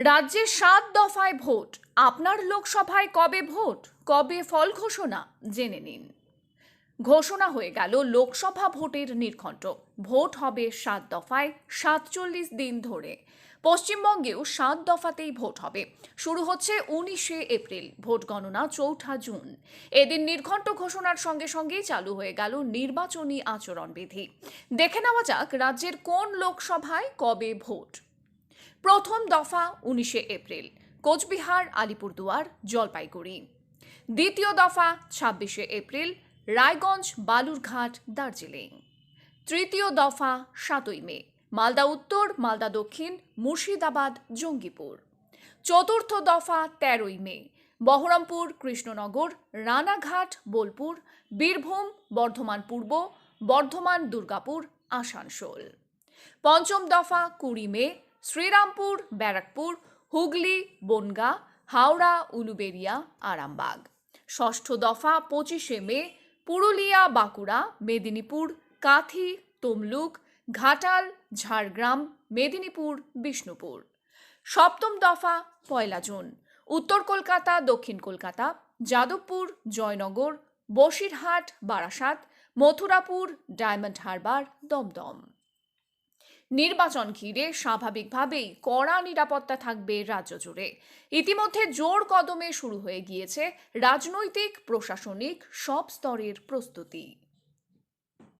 রাজ্যে সাত দফায় ভোট। আপনার লোকসভায় কবে ভোট? কবে ফল ঘোষণা? জেনে নিন। ঘোষণা হয়ে গেল লোকসভা ভোটের নির্ঘণ্ট। ভোট হবে সাত দফায় সাতচল্লিশ দিন ধরে। পশ্চিমবঙ্গেও সাত দফাতেই ভোট হবে। শুরু হচ্ছে উনিশে এপ্রিল, ভোট গণনা চৌঠা জুন। এদিন নির্ঘণ্ট ঘোষণার সঙ্গে সঙ্গেই চালু হয়ে গেল নির্বাচনী আচরণবিধি। দেখে নেওয়া যাক রাজ্যের কোন লোকসভায় কবে ভোট। প্রথম দফা উনিশে এপ্রিল, কোচবিহার, আলিপুরদুয়ার, জলপাইগুড়ি। দ্বিতীয় দফা ছাব্বিশে এপ্রিল, রায়গঞ্জ, বালুরঘাট, দার্জিলিং। তৃতীয় দফা সাতই মে, মালদা উত্তর, মালদা দক্ষিণ, মুর্শিদাবাদ, জঙ্গিপুর। চতুর্থ দফা তেরোই মে, বহরমপুর, কৃষ্ণনগর, রানাঘাট, বোলপুর, বীরভূম, বর্ধমান পূর্ব, বর্ধমান দুর্গাপুর, আসানসোল। পঞ্চম দফা কুড়ি মে শ্রীরামপুর, ব্যারাকপুর, হুগলি, বনগা, হাওড়া, উলুবেরিয়া, আরামবাগ। ষষ্ঠ দফা পঁচিশে মে, পুরুলিয়া, বাঁকুড়া, মেদিনীপুর, কাথি, তমলুক, ঘাটাল, ঝাড়গ্রাম, মেদিনীপুর, বিষ্ণুপুর। সপ্তম দফা পয়লা জুন, উত্তর কলকাতা, দক্ষিণ কলকাতা, যাদবপুর, জয়নগর, বসিরহাট, বারাসাত, মথুরাপুর, ডায়মন্ড হারবার, দমদম। নির্বাচন ঘিরে স্বাভাবিকভাবেই কড়া নিরাপত্তা থাকবে রাজ্য জুড়ে। ইতিমধ্যে জোর কদমে শুরু হয়ে গিয়েছে রাজনৈতিক, প্রশাসনিক সব স্তরের প্রস্তুতি।